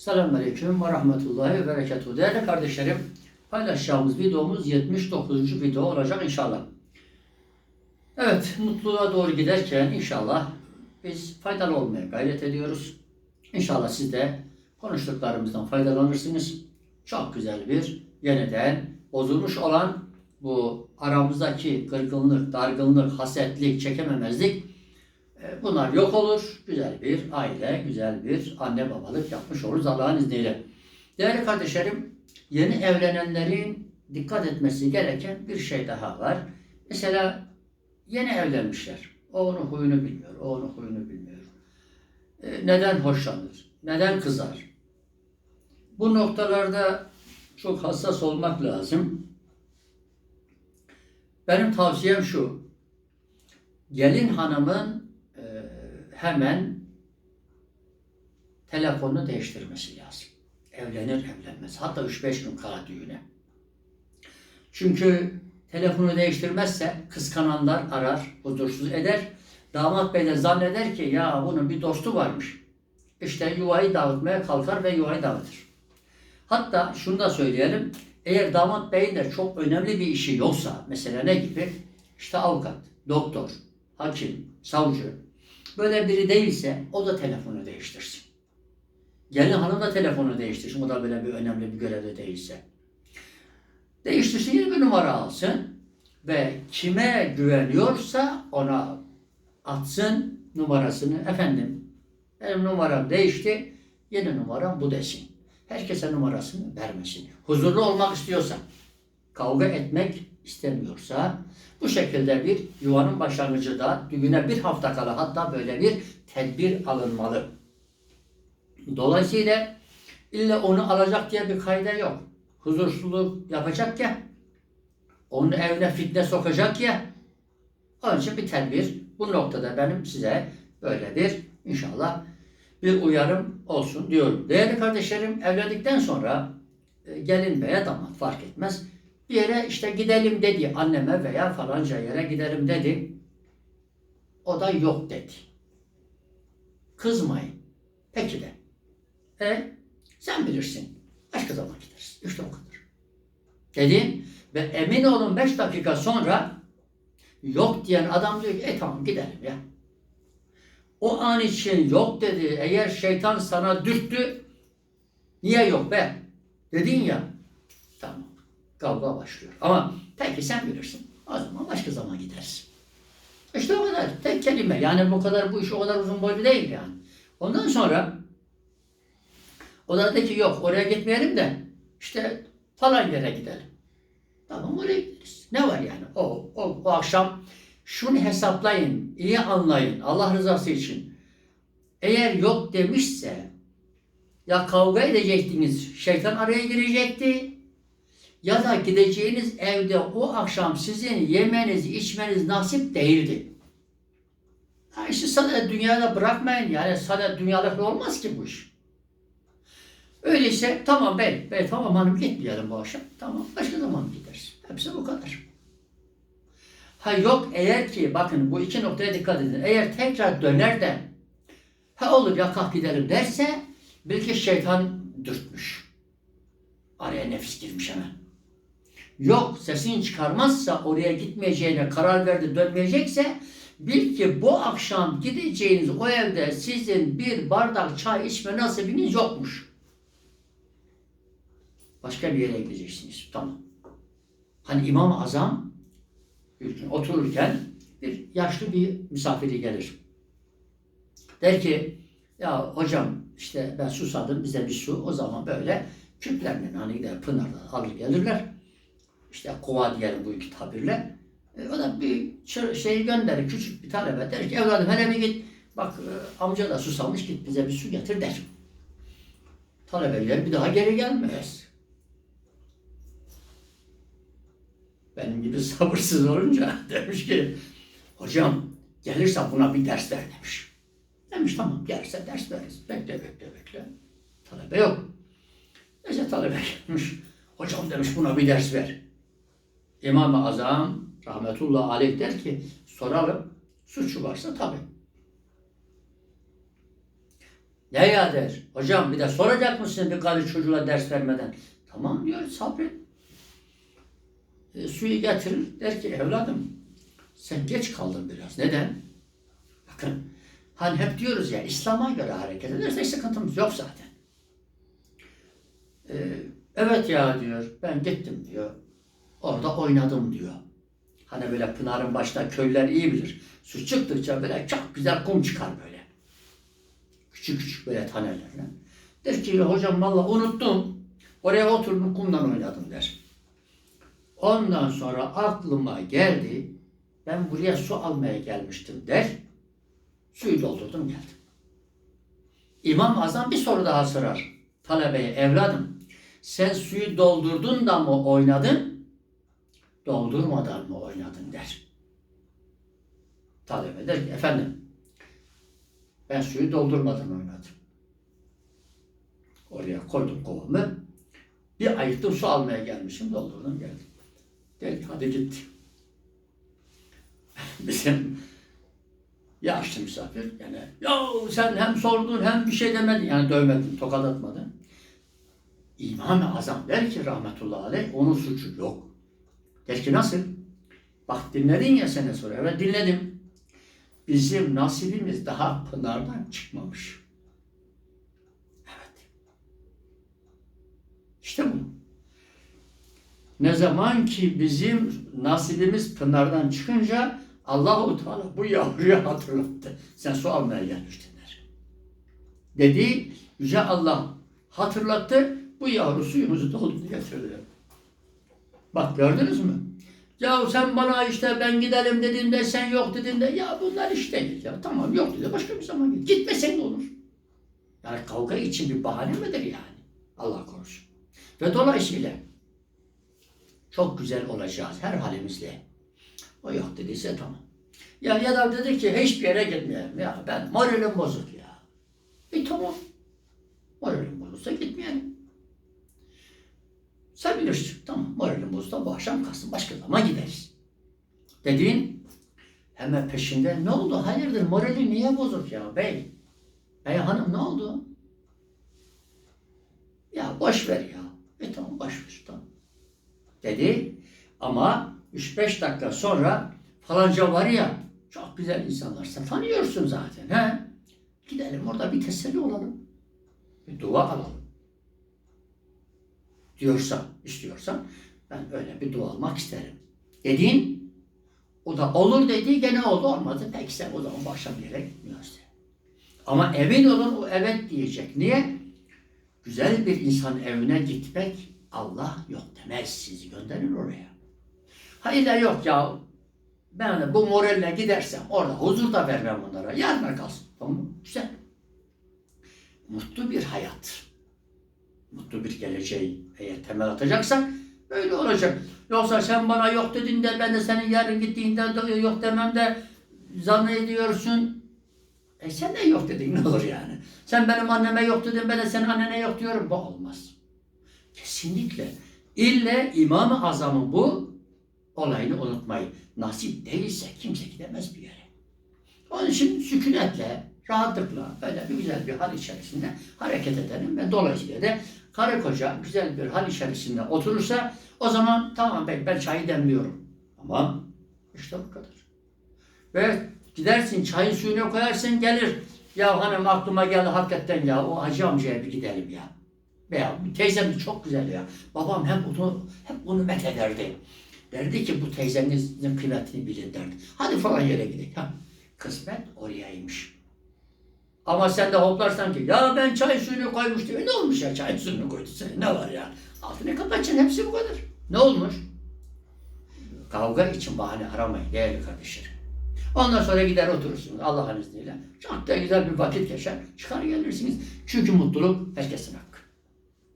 Selamünaleyküm ve rahmetullahi ve berekatuhu. Değerli kardeşlerim, paylaşacağımız videomuz 79. video olacak inşallah. Evet, mutluluğa doğru giderken inşallah biz faydalı olmaya gayret ediyoruz. İnşallah siz de konuştuklarımızdan faydalanırsınız. Çok güzel bir yeniden bozulmuş olan bu aramızdaki kırgınlık, dargınlık, hasetlik, çekememezlik Bunlar yok olur. Güzel bir aile, güzel bir anne babalık yapmış oluruz Allah'ın izniyle. Değerli kardeşlerim, yeni evlenenlerin dikkat etmesi gereken bir şey daha var. Mesela yeni evlenmişler. O onun huyunu bilmiyor, o onun huyunu bilmiyor. E, Neden hoşlanır? Neden kızar? Bu noktalarda çok hassas olmak lazım. Benim tavsiyem şu. Gelin hanımın e, hemen telefonunu değiştirmesi lazım. Evlenir evlenmez. Hatta 3-5 gün kala düğüne. Çünkü telefonu değiştirmezse kıskananlar arar, huzursuz eder. Damat bey de zanneder ki ya bunun bir dostu varmış. İşte yuvayı dağıtmaya kalkar ve yuvayı dağıtır. Hatta şunu da söyleyelim. Eğer damat beyin de çok önemli bir işi yoksa, mesela ne gibi? İşte avukat, doktor, hakim, savcı. Böyle biri değilse o da telefonu değiştirsin. Gelin hanım da telefonu değiştirsin. O da böyle bir önemli bir görevde değilse. Değiştirsin yeni bir numara alsın ve kime güveniyorsa ona atsın numarasını. Efendim benim numaram değişti. Yeni numaram bu desin. Herkese numarasını vermesin. Huzurlu olmak istiyorsa, kavga etmek istemiyorsa bu şekilde bir yuvanın başlangıcı da düğüne bir hafta kala hatta böyle bir tedbir alınmalı. Dolayısıyla illa onu alacak diye bir kayda yok. Huzursuzluk yapacak ya, onun evine fitne sokacak ya, onun için bir tedbir. Bu noktada benim size böyle bir inşallah bir uyarım olsun diyorum. Değerli kardeşlerim evlendikten sonra e, gelin veya damat fark etmez. Bir yere işte gidelim dedi anneme veya falanca yere gidelim dedi. O da yok dedi. Kızmayın. Peki de. E sen bilirsin. Başka zaman gideriz. İşte o kadar. Dedim ve emin olun 5 dakika sonra yok diyen adam diyor ki e tamam gidelim ya. O an için yok dedi. Eğer şeytan sana dürttü niye yok be? Dedin ya. Kavga başlıyor. Ama peki sen bilirsin. O zaman başka zaman gideriz. İşte o kadar. Tek kelime. Yani bu kadar bu iş o kadar uzun boylu değil yani. Ondan sonra o da dedi ki yok oraya gitmeyelim de işte falan yere gidelim. Tamam oraya gideriz. Ne var yani? O, o, o akşam şunu hesaplayın, iyi anlayın Allah rızası için. Eğer yok demişse ya kavga edecektiniz, şeytan araya girecekti ya da gideceğiniz evde o akşam sizin yemeniz, içmeniz nasip değildi. Ha işte sadece dünyada bırakmayın yani sadece dünyalık olmaz ki bu iş. Öyleyse tamam bey, bey tamam hanım gitmeyelim bu akşam. Tamam başka zaman gideriz. Hepsi bu kadar. Ha yok eğer ki bakın bu iki noktaya dikkat edin. Eğer tekrar döner de ha olur ya kalk gidelim derse belki şeytan dürtmüş. Araya nefis girmiş hemen. Yok sesini çıkarmazsa oraya gitmeyeceğine karar verdi dönmeyecekse bil ki bu akşam gideceğiniz o evde sizin bir bardak çay içme nasibiniz yokmuş. Başka bir yere gideceksiniz. Tamam. Hani İmam-ı Azam otururken bir yaşlı bir misafiri gelir. Der ki ya hocam işte ben susadım bize bir su o zaman böyle küplerle hani gider pınardan alır gelirler. İşte kova diyelim bu iki tabirle. E, o da bir çır- şey gönderir küçük bir talebe der ki evladım hele bir git bak e, amca da susamış git bize bir su getir der. Talebe gider bir daha geri gelmez. Benim gibi sabırsız olunca demiş ki hocam gelirse buna bir ders ver demiş. Demiş tamam gelirse ders veririz. Bekle bekle bekle. Talebe yok. Neyse talebe gelmiş. Hocam demiş buna bir ders ver. İmam-ı Azam rahmetullah aleyh der ki soralım. Suçu varsa tabi. Ne ya der. Hocam bir de soracak mısın bir karı çocuğa ders vermeden? Tamam diyor sabret. E, suyu getirir. Der ki evladım sen geç kaldın biraz. Neden? Bakın hani hep diyoruz ya İslam'a göre hareket edersek sıkıntımız yok zaten. E, evet ya diyor ben gittim diyor. Orada oynadım diyor. Hani böyle Pınar'ın başta köylüler iyi bilir. Su çıktıkça böyle çok güzel kum çıkar böyle. Küçük küçük böyle tanelerle. Der ki hocam valla unuttum. Oraya oturdum kumdan oynadım der. Ondan sonra aklıma geldi. Ben buraya su almaya gelmiştim der. Suyu doldurdum geldim. İmam Azam bir soru daha sorar. Talebeye evladım sen suyu doldurdun da mı oynadın? Doldurmadan mı oynadın der. Talebe der ki efendim ben suyu doldurmadan oynadım. Oraya koydum kovamı. Bir ayıktım su almaya gelmişim doldurdum geldim. Der ki hadi git. Bizim yaşlı misafir yani ya sen hem sordun hem bir şey demedin yani dövmedin tokat atmadın. İmam-ı Azam der ki rahmetullahi aleyh onun suçu yok. Der ki nasıl? Bak dinledin ya sene sonra. Evet dinledim. Bizim nasibimiz daha pınardan çıkmamış. Evet. İşte bu. Ne zaman ki bizim nasibimiz pınardan çıkınca Allahu Teala bu yavruyu hatırlattı. Sen su almaya gelmiştin der. Dedi Yüce Allah hatırlattı. Bu yavru suyumuzu doldurdu getirdi. Bak gördünüz mü? Ya sen bana işte ben gidelim dediğinde sen yok dediğinde ya bunlar iş değil ya. Tamam yok dedi başka bir zaman git. Gitmesen de olur. Yani kavga için bir bahane midir yani? Allah korusun. Ve dolayısıyla çok güzel olacağız her halimizle. O yok dediyse tamam. Ya ya da dedi ki hiçbir yere gitmeyelim. Ya ben moralim bozuk ya. E tamam. Moralim bozuksa gitmeyelim. Sen bilirsin. Tamam moralim bozuksa bu akşam kalsın. Başka zaman gideriz. Dediğin hemen peşinde ne oldu? Hayırdır morali niye bozuk ya bey? Bey hanım ne oldu? Ya boş ver ya. E tamam boş ver tamam. Dedi ama 3-5 dakika sonra falanca var ya çok güzel insanlar. Sen tanıyorsun zaten. He? Gidelim orada bir teselli olalım. Bir dua alalım. Diyorsan, istiyorsan ben öyle bir dua almak isterim. Dediğin o da olur dedi gene oldu olmadı. Peki sen o zaman akşam bir yere gitmiyorsun. Ama emin olun o evet diyecek. Niye? Güzel bir insan evine gitmek Allah yok demez. Sizi gönderir oraya. Hayır da yok ya. Ben de bu moralle gidersem orada huzur da vermem onlara. Yarına kalsın. Tamam mı? Güzel. Mutlu bir hayat. Mutlu bir geleceği eğer temel atacaksak böyle olacak. Yoksa sen bana yok dediğinde ben de senin yarın gittiğinde de yok demem de zannediyorsun. E sen de yok dedin ne olur yani. Sen benim anneme yok dedin ben de senin annene yok diyorum. Bu olmaz. Kesinlikle. İlle İmam-ı Azam'ın bu olayını unutmayın. Nasip değilse kimse gidemez bir yere. Onun için sükunetle, rahatlıkla, böyle bir güzel bir hal içerisinde hareket edelim ve dolayısıyla da karı koca güzel bir hal içerisinde oturursa o zaman tamam ben, ben çayı demliyorum. Ama işte bu kadar. Ve gidersin çayın suyunu koyarsın gelir. Ya hanım aklıma geldi hakikaten ya o hacı amcaya bir gidelim ya. Veya teyzem de çok güzel ya. Babam hep onu, hep onu met ederdi. Derdi ki bu teyzenizin kıymetini bilin derdi. Hadi falan yere gidelim. Ha, kısmet orayaymış. Ama sen de hoplarsan ki ya ben çay suyunu koymuştum. E ne olmuş ya çay suyunu koydu sen ne var ya? Altını kapatacaksın hepsi bu kadar. Ne olmuş? Kavga için bahane aramayın değerli kardeşlerim. Ondan sonra gider oturursunuz Allah'ın izniyle. Çok da güzel bir vakit geçer. Çıkar gelirsiniz. Çünkü mutluluk herkesin hakkı.